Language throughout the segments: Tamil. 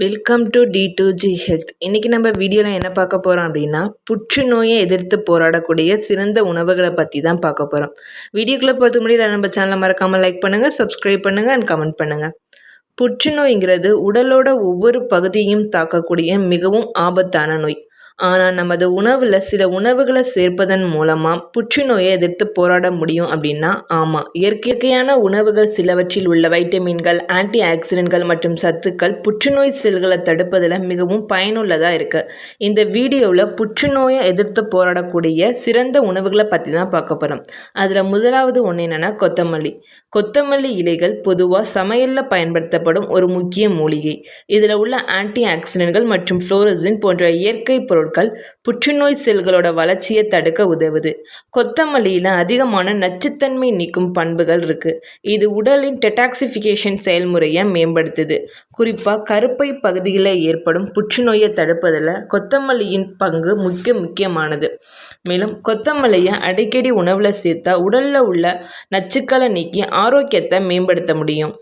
Welcome to D two G health இன்றைக்கி நம்ம வீடியோவில் என்ன பார்க்க போகிறோம் அப்படின்னா புற்றுநோயை எதிர்த்து போராடக்கூடிய சிறந்த உணவுகளை பற்றி தான் பார்க்க போகிறோம் வீடியோக்குள்ளே பொறுத்த முன்னாடி நம்ம சேனலை மறக்காமல் லைக் பண்ணுங்கள் சப்ஸ்கிரைப் பண்ணுங்கள் அண்ட் கமெண்ட் பண்ணுங்கள் புற்றுநோய்ங்கிறது உடலோட ஒவ்வொரு பகுதியையும் தாக்கக்கூடிய மிகவும் ஆபத்தான நோய். ஆனால் நமது உணவில் சில உணவுகளை சேர்ப்பதன் மூலமாக புற்றுநோயை எதிர்த்து போராட முடியும் அப்படின்னா ஆமாம் இயற்கையான உணவுகள் சிலவற்றில் உள்ள வைட்டமின்கள் ஆன்டி ஆக்சிடென்ட்கள் மற்றும் சத்துக்கள் புற்றுநோய் செல்களை தடுப்பதில் மிகவும் பயனுள்ளதாக இருக்குது இந்த வீடியோவில் புற்றுநோயை எதிர்த்து போராடக்கூடிய சிறந்த உணவுகளை பற்றி தான் பார்க்க போகிறோம் அதில் முதலாவது ஒன்று என்னென்னா கொத்தமல்லி. கொத்தமல்லி இலைகள் பொதுவாக சமையலில் பயன்படுத்தப்படும் ஒரு முக்கிய மூலிகை. இதில் உள்ள ஆன்டி ஆக்சிடென்ட்கள் மற்றும் ஃப்ளோரசின் போன்ற இயற்கை பொருட்கள் பொருட்கள் புற்றுநோய் செல்களோட வளர்ச்சியை தடுக்க உதவுது. கொத்தமல்லியில் அதிகமான நச்சுத்தன்மை நீக்கும் பண்புகள் இருக்குது இது உடலின் டெட்டாக்சிஃபிகேஷன் செயல்முறையை மேம்படுத்துது. குறிப்பாக கருப்பை பகுதியில் ஏற்படும் புற்றுநோயை தடுப்பதில் கொத்தமல்லியின் பங்கு முக்கிய முக்கியமானது. மேலும் கொத்தமல்லியை அடிக்கடி உணவில் சேர்த்தா உடலில் உள்ள நச்சுக்களை நீக்கி ஆரோக்கியத்தை மேம்படுத்த முடியும்.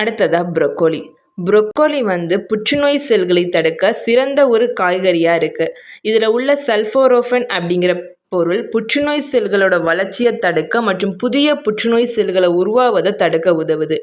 அடுத்ததாக ப்ரொக்கோலி. ப்ரொக்கோலி வந்து புற்றுநோய் செல்களை தடுக்க சிறந்த ஒரு காய்கறியாக இருக்குது இதில் உள்ள சல்ஃபோரோஃபன் அப்படிங்கிற பொருள் புற்றுநோய் செல்களோட வளர்ச்சியை தடுக்க மற்றும் புதிய புற்றுநோய் செல்களை உருவாவதை தடுக்க உதவுது.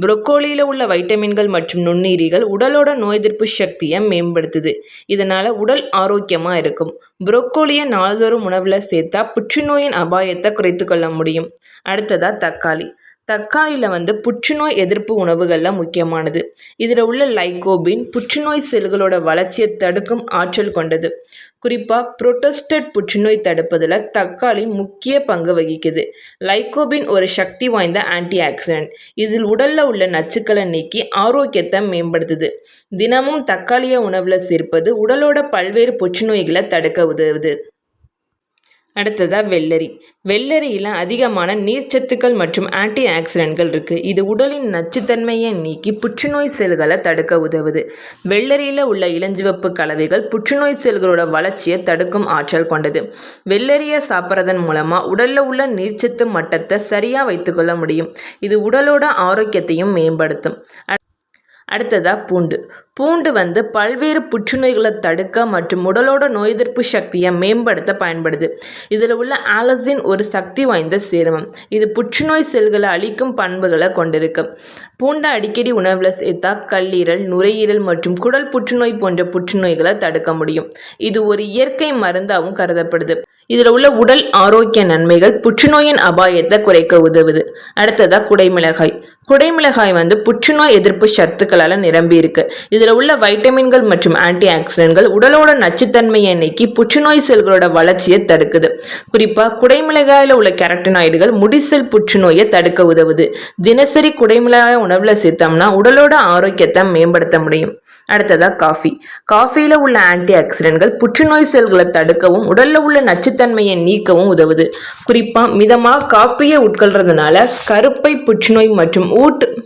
புரொக்கோலியில் உள்ள வைட்டமின்கள் மற்றும் நுண்ணுயிரிகள் உடலோட நோய் எதிர்ப்பு சக்தியை மேம்படுத்துது. இதனால் உடல் ஆரோக்கியமாக இருக்கும். புரொக்கோலியை நாள்தோறும் உணவில் சேர்த்தா புற்றுநோயின் அபாயத்தை குறைத்து கொள்ள முடியும். அடுத்ததாக தக்காளி. தக்காளியில் வந்து புற்றுநோய் எதிர்ப்பு உணவுகளில் முக்கியமானது. இதில் உள்ள லைகோபின் புற்றுநோய் செல்களோட வளர்ச்சியை தடுக்கும் ஆற்றல் கொண்டது. குறிப்பாக புரோட்டோஸ்டட் புற்றுநோய் தடுப்பதில் தக்காளி முக்கிய பங்கு வகிக்குது. லைகோபின் ஒரு சக்தி வாய்ந்த ஆன்டி ஆக்சிடென்ட் இதில் உடலில் உள்ள நச்சுக்களை நீக்கி ஆரோக்கியத்தை மேம்படுத்துது. தினமும் தக்காளியை உணவில் சேர்ப்பது உடலோட பல்வேறு புற்றுநோய்களை தடுக்க உதவுது. அடுத்ததாக வெள்ளரி. வெள்ளரியில் அதிகமான நீர்ச்சத்துக்கள் மற்றும் ஆன்டி ஆக்சிடென்ட்கள் இருக்குது இது உடலின் நச்சுத்தன்மையை நீக்கி புற்றுநோய் செல்களை தடுக்க உதவுது. வெள்ளரியில் உள்ள இளஞ்சிவப்பு கலவைகள் புற்றுநோய் செல்களோட வளர்ச்சியை தடுக்கும் ஆற்றல் கொண்டது. வெள்ளரியை சாப்பிட்றதன் மூலமாக உடலில் உள்ள நீர்ச்சத்து மட்டத்தை சரியாக வைத்துக்கொள்ள முடியும். இது உடலோட ஆரோக்கியத்தையும் மேம்படுத்தும். அடுத்ததாக பூண்டு. பூண்டு வந்து பல்வேறு புற்றுநோய்களை தடுக்க மற்றும் உடலோட நோய் எதிர்ப்பு சக்தியை மேம்படுத்த பயன்படுது. இதில் உள்ள ஆலசின் ஒரு சக்தி வாய்ந்த சேர்மம். இது புற்றுநோய் செல்களை அழிக்கும் பண்புகளை கொண்டிருக்கு. பூண்டை அடிக்கடி உணவில் சேர்த்தா கல்லீரல் நுரையீரல் மற்றும் குடல் புற்றுநோய் போன்ற புற்றுநோய்களை தடுக்க முடியும். இது ஒரு இயற்கை மருந்தாகவும் கருதப்படுது. இதில் உள்ள உடல் ஆரோக்கிய நன்மைகள் புற்றுநோயின் அபாயத்தை குறைக்க உதவுது. அடுத்ததாக குடைமிளகாய். குடைமிளகாய் வந்து புற்றுநோய் எதிர்ப்பு சத்துக்களால் நிரம்பி இருக்கு இதில் உள்ள வைட்டமின்கள் மற்றும் ஆன்டி ஆக்சிடென்ட்கள் உடலோட நச்சுத்தன்மையை நீக்கி புற்றுநோய் செல்களோட வளர்ச்சியை தடுக்குது. குறிப்பாக குடைமிளகாயில் உள்ள கேரட்டினாய்டுகள் முடிசெல் புற்றுநோயை தடுக்க உதவுது. தினசரி குடைமிளகாய் உணவில் சேர்த்தோம்னா உடலோட ஆரோக்கியத்தை மேம்படுத்த முடியும். அடுத்ததாக காஃபி. காஃபியில் உள்ள ஆன்டி ஆக்சிடென்ட்கள் புற்றுநோய் செல்களை தடுக்கவும் உடலில் உள்ள நச்சுத்தன்மையை நீக்கவும் உதவுது. குறிப்பாக மிதமாக காப்பியை உட்கொள்றதுனால கருப்பை புற்றுநோய் மற்றும் ஊட்டு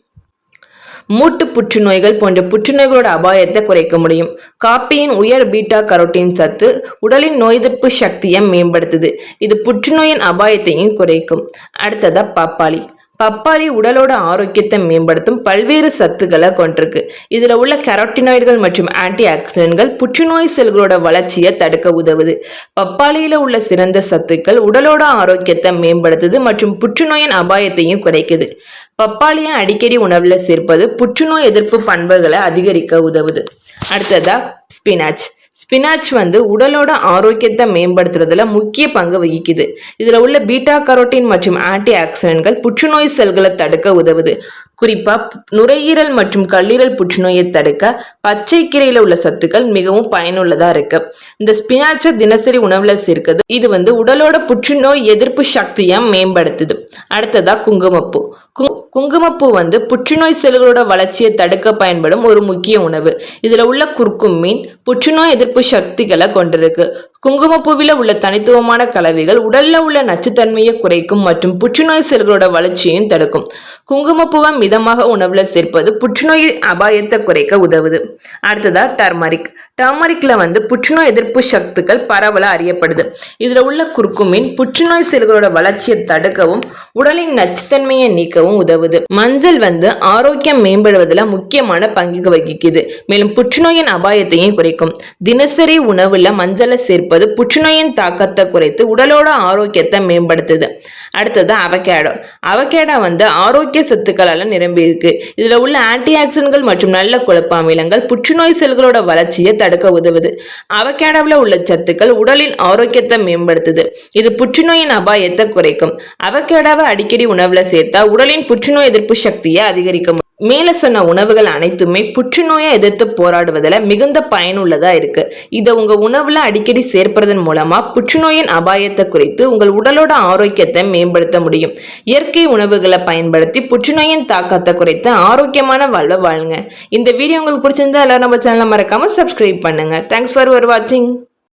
மூட்டு புற்றுநோய்கள் போன்ற புற்றுநோய்களோட அபாயத்தை குறைக்க முடியும். காப்பியின் உயர் பீட்டா கரோட்டின் சத்து உடலின் நோய் எதிர்ப்பு சக்தியை மேம்படுத்துது. இது புற்றுநோயின் அபாயத்தையும் குறைக்கும். அடுத்ததா பப்பாளி. பப்பாளி உடலோட ஆரோக்கியத்தை மேம்படுத்தும் பல்வேறு சத்துக்களை கொண்டிருக்கு. இதில் உள்ள கரோட்டினாய்டுகள் மற்றும் ஆன்டி ஆக்சிடென்ட்கள் புற்றுநோய் செல்களோட வளர்ச்சியை தடுக்க உதவுது. பப்பாளியில் உள்ள சிறந்த சத்துக்கள் உடலோட ஆரோக்கியத்தை மேம்படுத்துது மற்றும் புற்றுநோயின் அபாயத்தையும் குறைக்குது. பப்பாளியை அடிக்கடி உணவில் சேர்ப்பது புற்றுநோய் எதிர்ப்பு பண்புகளை அதிகரிக்க உதவுது. அடுத்ததா ஸ்பினாச் ஸ்பினாச் வந்து உடலோட ஆரோக்கியத்தை மேம்படுத்துறதுல முக்கிய பங்கு வகிக்குது. இதில் உள்ள பீட்டா கரோட்டின் மற்றும் ஆன்டி ஆக்சிடென்ட்கள் புற்றுநோய் செல்களை தடுக்க உதவுது. குறிப்பாக நுரையீரல் மற்றும் கல்லீரல் புற்றுநோயை தடுக்க பச்சை கீரையில் உள்ள சத்துக்கள் மிகவும் பயனுள்ளதாக இருக்கு. இந்த ஸ்பினாச்சை தினசரி உணவில் சேர்க்குது இது வந்து உடலோட புற்றுநோய் எதிர்ப்பு சக்தியை மேம்படுத்துது. அடுத்ததா குங்குமப்பூ. குங்குமப்பூ வந்து புற்றுநோய் செல்களோட வளர்ச்சியை தடுக்க பயன்படும் ஒரு முக்கிய உணவு. இதில் உள்ள குறுக்கும் மீன் புற்றுநோய் எதிர்ப்பு சக்திகளை கொண்டிருக்கு. குங்குமப்பூவில் உள்ள தனித்துவமான கலவைகள் உடல்ல உள்ள நச்சுத்தன்மையை குறைக்கும் மற்றும் புற்றுநோய் செல்களோட வளர்ச்சியையும் தடுக்கும். குங்குமப்பூவை மிதமாக உணவுல சேர்ப்பது புற்றுநோய் அபாயத்தை குறைக்க உதவுது. அடுத்ததா டர்மரிக். டர்மரிக்ல வந்து புற்றுநோய் எதிர்ப்பு சக்திகள் பரவல அறியப்படுது. இதுல உள்ள குர்குமின் புற்றுநோய் செல்களோட வளர்ச்சியை தடுக்கவும் உடலின் நச்சுத்தன்மையை நீக்கவும் உதவுது. மஞ்சள் வந்து ஆரோக்கியம் மேம்படுவதில் முக்கியமான பங்கு வகிக்குது. மேலும் புற்றுநோயின் அபாயத்தையும் குறைக்கும். தினசரி உணவுல மஞ்சளை சேர்ப்பு சேர்ப்பது புற்றுநோயின் தாக்கத்தை குறைத்து உடலோட ஆரோக்கியத்தை மேம்படுத்துது. அடுத்தது அவகேடோ அவகேடோ வந்து ஆரோக்கிய சத்துக்களால நிரம்பி இருக்கு. இதுல உள்ள ஆன்டி ஆக்சிடன்ட்கள் மற்றும் நல்ல குழப்ப அமிலங்கள் புற்றுநோய் செல்களோட வளர்ச்சியை தடுக்க உதவுது. அவகேடாவில் உள்ள சத்துக்கள் உடலின் ஆரோக்கியத்தை மேம்படுத்துது. இது புற்றுநோயின் அபாயத்தை குறைக்கும். அவகேடாவை அடிக்கடி உணவுல சேர்த்தா உடலின் புற்றுநோய் எதிர்ப்பு சக்தியை அதிகரிக்க முடியும் மேலே சொன்ன உணவுகள் அனைத்துமே புற்றுநோயை எதிர்த்து போராடுவதில் மிகுந்த பயனுள்ளதாக இருக்கு. இதை உங்கள் உணவில் அடிக்கடி சேர்ப்பதன் மூலமாக புற்றுநோயின் அபாயத்தை குறைத்து உங்கள் உடலோட ஆரோக்கியத்தை மேம்படுத்த முடியும். இயற்கை உணவுகளை பயன்படுத்தி புற்றுநோயின் தாக்கத்தை குறைத்து ஆரோக்கியமான வாழ்வை வாழுங்க. இந்த வீடியோ உங்களுக்கு பிடிச்சிருந்தா எல்லாரும் நம்ம சேனலை மறக்காமல் சப்ஸ்கிரைப் பண்ணுங்க. தேங்க்ஸ் ஃபார் வாட்சிங்